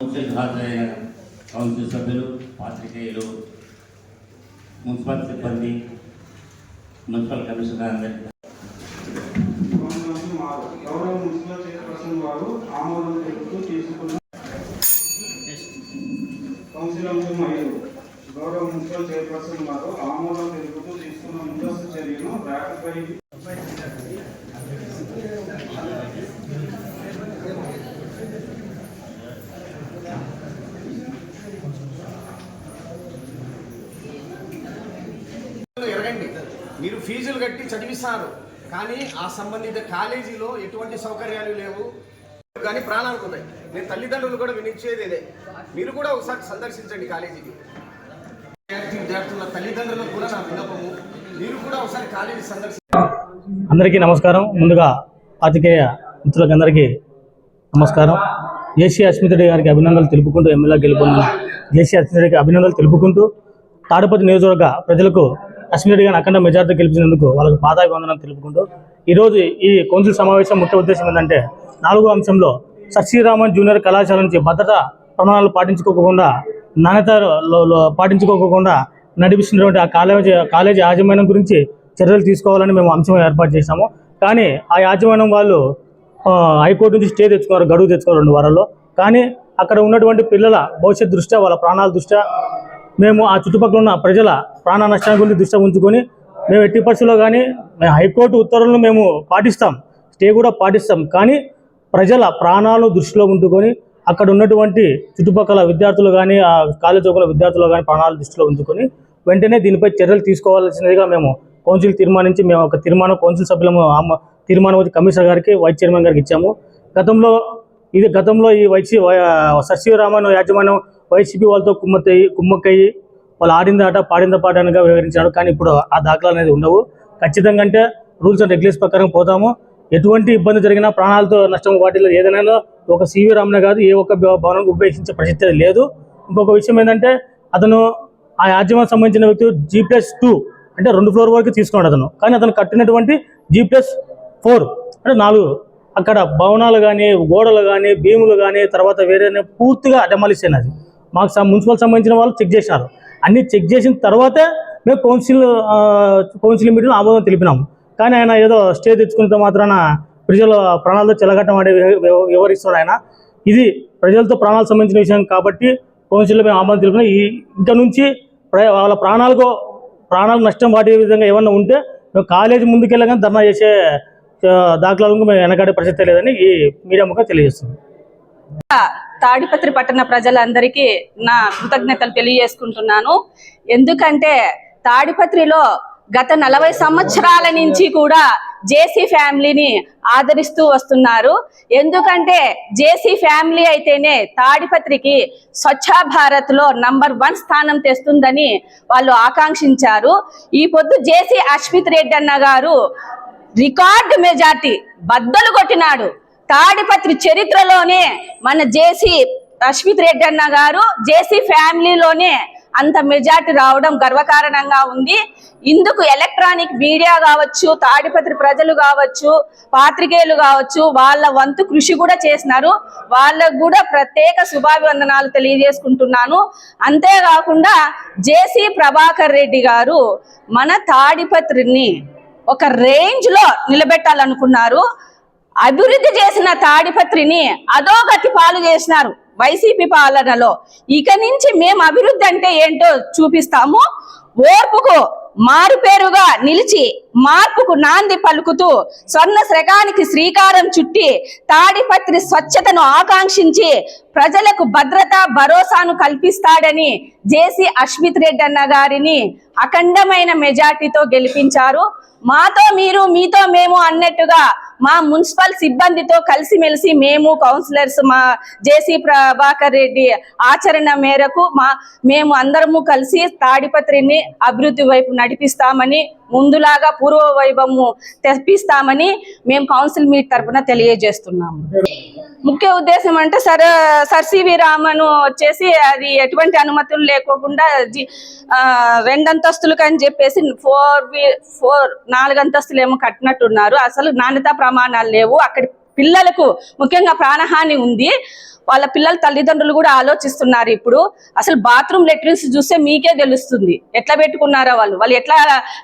Council హాజరైన council సభ్యులు పాత్రికేయులు మున్సిపల్ సిబ్బంది మున్సిపల్ కమిషనర్ అందరికీ. గౌరవ మున్సిపల్ చైర్పర్సన్ వారు ఆమోదం తెలుపుతూ తీసుకున్న కౌన్సిల్ అంశం ఐదు గౌరవ మున్సిపల్ చైర్పర్సన్ వారు ఆమోదం తెలుపుతూ తీసుకున్న ముందస్తు చర్యను రాకపై మీరు ఫీజులు కట్టి చదివిస్తారు. కానీ ఆ సంబంధిత కాలేజీలో ఎటువంటి సౌకర్యాలు లేవు. కానీ ప్రాణాలు ఉన్నాయి నేను తల్లిదండ్రులు కూడా వినిచ్చేది ఇదే. మీరు కూడా ఒకసారి సందర్శించండి కాలేజీకి. విద్యార్థి విద్యార్థుల తల్లిదండ్రులకు కూడా నా విన్నపము. మీరు కూడా ఒకసారి కాలేజీ సందర్శి అందరికీ నమస్కారం. ముందుగా పాతికేయ మిత్రులకు అందరికీ నమస్కారం. జేసీ అస్మితుడి గారికి అభినందనలు తెలుపుకుంటూ ఎమ్మెల్యే గెలుపొందిన జేసీ అస్మితుడికి అభినందనలు తెలుపుకుంటూ తాడుపతి నియోజకవర్గ ప్రజలకు అస్మితుడి గారిని అఖండ మెజార్టీ గెలిపించినందుకు వాళ్ళకు పాదాభివందనం తెలుపుకుంటూ ఈరోజు ఈ కౌన్సిల్ సమావేశం ముఖ్య ఉద్దేశం ఏంటంటే నాలుగో అంశంలో సత్యరామన్ జూనియర్ కళాశాల నుంచి భద్రతా ప్రమాణాలు పాటించుకోకుండా నాణ్యత పాటించుకోకుండా నడిపిస్తున్నటువంటి ఆ కాలేజీ కాలేజీ యాజమాన్యం గురించి చర్యలు తీసుకోవాలని మేము అంశం ఏర్పాటు చేశాము. కానీ ఆ యాజమాన్యం వాళ్ళు హైకోర్టు నుంచి స్టే తెచ్చుకున్నారు గడువు తెచ్చుకున్నారు రెండు వారాల్లో. కానీ అక్కడ ఉన్నటువంటి పిల్లల భవిష్యత్ దృష్ట్యా వాళ్ళ ప్రాణాల దృష్ట్యా మేము ఆ చుట్టుపక్కల ఉన్న ప్రజల ప్రాణ నష్టాల గురించి దృష్టి ఉంచుకొని మేము ఎట్టి పరిస్థితుల్లో కానీ మేము హైకోర్టు ఉత్తర్వులను మేము పాటిస్తాం స్టే కూడా పాటిస్తాం. కానీ ప్రజల ప్రాణాలను దృష్టిలో ఉంచుకొని అక్కడ ఉన్నటువంటి చుట్టుపక్కల విద్యార్థులు కానీ ఆ కాలేజ్ చౌకల విద్యార్థులు కానీ ప్రాణాలు దృష్టిలో ఉంచుకొని వెంటనే దీనిపై చర్యలు తీసుకోవాల్సినదిగా మేము కౌన్సిల్ తీర్మానించి మేము ఒక తీర్మానం కౌన్సిల్ సభ్యులము తీర్మానం వచ్చి కమిషనర్ గారికి వైస్ చైర్మన్ గారికి ఇచ్చాము. గతంలో ఇది గతంలో ఈ వైసీ సశివరామన్ యాజమాన్యం వైసీపీ వాళ్ళతో కుమ్మక్కయ్యి కుమ్మక్కయ్యి వాళ్ళు ఆడింది ఆట పాడింద పాట అనగా వివరించారు కానీ ఇప్పుడు ఆ దాఖలాలు అనేది ఉండవు. ఖచ్చితంగా అంటే రూల్స్ అండ్ రెగ్యులేషన్ ప్రకారం పోతాము. ఎటువంటి ఇబ్బంది జరిగినా ప్రాణాలతో నష్టం వాటిలో ఏదైనా ఒక సివి రామన కాదు ఏ ఒక్క భవనం ఉపేక్షించే పరిస్థితి లేదు. ఇంకొక విషయం ఏంటంటే అతను ఆ యాజమాన్యం సంబంధించిన వ్యక్తి జీ ప్లస్ టూ అంటే రెండు ఫ్లోర్ వరకు తీసుకున్నాడు అతను. కానీ అతను కట్టినటువంటి జీ ప్లస్ ఫోర్ అంటే నాలుగు. అక్కడ భవనాలు కానీ గోడలు కానీ భీములు కానీ తర్వాత వేరే పూర్తిగా డెమాలిష్ అయినది. మాకు మున్సిపల్ సంబంధించిన వాళ్ళు చెక్ చేశారు. అన్ని చెక్ చేసిన తర్వాతే మేము కౌన్సిల్ కౌన్సిల్ మీటింగ్ ఆమోదం తెలిపినాము. కానీ ఆయన ఏదో స్టే తెచ్చుకున్నంత మాత్రాన ప్రజల ప్రాణాలతో చెలగట్టం అనే వివరిస్తున్నాడు ఆయన. ఇది ప్రజలతో ప్రాణాలకు సంబంధించిన విషయం కాబట్టి కౌన్సిల్లో మేము ఆమోదం తెలిపిన. ఈ ఇంకా నుంచి ప్ర- వాళ్ళ ప్రాణాలకు ప్రాణాలకు నష్టం వాటి విధంగా ఏమన్నా ఉంటే మేము కాలేజీ ముందుకెళ్ళగానే ధర్నా చేసే దాఖలాలకు మేము వెనకాడే ప్రసక్తే లేదని ఈ మీడియా ముఖం తెలియజేస్తుంది తాడిపత్రి పట్టణ ప్రజలందరికీ నా కృతజ్ఞతలు తెలియజేసుకుంటున్నాను. ఎందుకంటే తాడిపత్రిలో గత నలభై సంవత్సరాల నుంచి కూడా జేసీ ఫ్యామిలీని ఆదరిస్తూ వస్తున్నారు. ఎందుకంటే జేసీ ఫ్యామిలీ అయితేనే తాడిపత్రికి స్వచ్ఛ భారత్లో నంబర్ వన్ స్థానం తెస్తుందని వాళ్ళు ఆకాంక్షించారు. ఈ పొద్దు జేసీ అశ్విత్ రెడ్డి అన్న గారు రికార్డు మెజార్టీ బద్దలు కొట్టినాడు. తాడిపత్రి చరిత్రలోనే మన జేసీ రష్మిత్ రెడ్డి అన్న గారు జేసీ ఫ్యామిలీలోనే అంత మెజార్టీ రావడం గర్వకారణంగా ఉంది. ఇందుకు ఎలక్ట్రానిక్ మీడియా కావచ్చు తాడిపత్రి ప్రజలు కావచ్చు పాత్రికేయులు కావచ్చు వాళ్ళ వంతు కృషి కూడా చేసినారు. వాళ్ళకు కూడా ప్రత్యేక శుభాభివందనాలు తెలియజేసుకుంటున్నాను. అంతేకాకుండా జేసీ ప్రభాకర్ రెడ్డి గారు మన తాడిపత్రిని ఒక రేంజ్లో నిలబెట్టాలనుకున్నారు. అభివృద్ధి చేసిన తాడిపత్రిని అధోగతి పాలు చేసినారు వైసీపీ పాలనలో. ఇక నుంచి మేము అభివృద్ధి అంటే ఏంటో చూపిస్తాము. ఓర్పుకు మారుపేరుగా నిలిచి మార్పుకు నాంది పలుకుతూ స్వర్ణ శ్రకానికి శ్రీకారం చుట్టి తాడిపత్రి స్వచ్ఛతను ఆకాంక్షించి ప్రజలకు భద్రత భరోసాను కల్పిస్తాడని జేసీ అశ్మిత్ రెడ్డి అన్న గారిని అఖండమైన మెజార్టీతో గెలిపించారు. మాతో మీరు మీతో మేము అన్నట్టుగా మా మున్సిపల్ సిబ్బందితో కలిసిమెలిసి మేము కౌన్సిలర్స్ మా జేసీ ప్రభాకర్ రెడ్డి ఆచరణ మేరకు మా మేము అందరము కలిసి తాడిపత్రిని అభివృద్ధి వైపు నడిపిస్తామని ముందులాగా పూర్వ వైభవము తెప్పిస్తామని మేము కౌన్సిల్ మీట్ తరపున తెలియజేస్తున్నాము. ముఖ్య ఉద్దేశం అంటే సర్ సర్ సివి రామను వచ్చేసి అది ఎటువంటి అనుమతులు లేకోకుండా జి- రెండంతస్తులకు అని చెప్పేసి ఫోర్ ఫోర్ నాలుగు అంతస్తులు ఏమో కట్టినట్టున్నారు. అసలు నాణ్యతా ప్రమాణాలు లేవు. అక్కడ పిల్లలకు ముఖ్యంగా ప్రాణహాని ఉంది. వాళ్ళ పిల్లల తల్లిదండ్రులు కూడా ఆలోచిస్తున్నారు ఇప్పుడు. అసలు బాత్రూమ్ లెట్రిన్స్ చూస్తే మీకే తెలుస్తుంది. ఎట్లా పెట్టుకున్నారో వాళ్ళు. వాళ్ళు ఎట్లా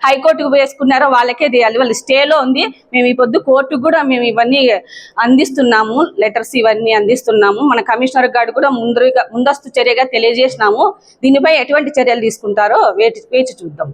హైకోర్టుకు వేసుకున్నారో వాళ్ళకే తెలియాలి. వాళ్ళు స్టేలో ఉంది. మేము ఈ పొద్దు కోర్టుకు కూడా మేము ఇవన్నీ అందిస్తున్నాము. లెటర్స్ ఇవన్నీ అందిస్తున్నాము. మన కమిషనర్ గారు కూడా ముందుగా ముందస్తు చర్యగా తెలియజేసినాము. దీనిపై ఎటువంటి చర్యలు తీసుకుంటారో వేచి వేచి చూద్దాం.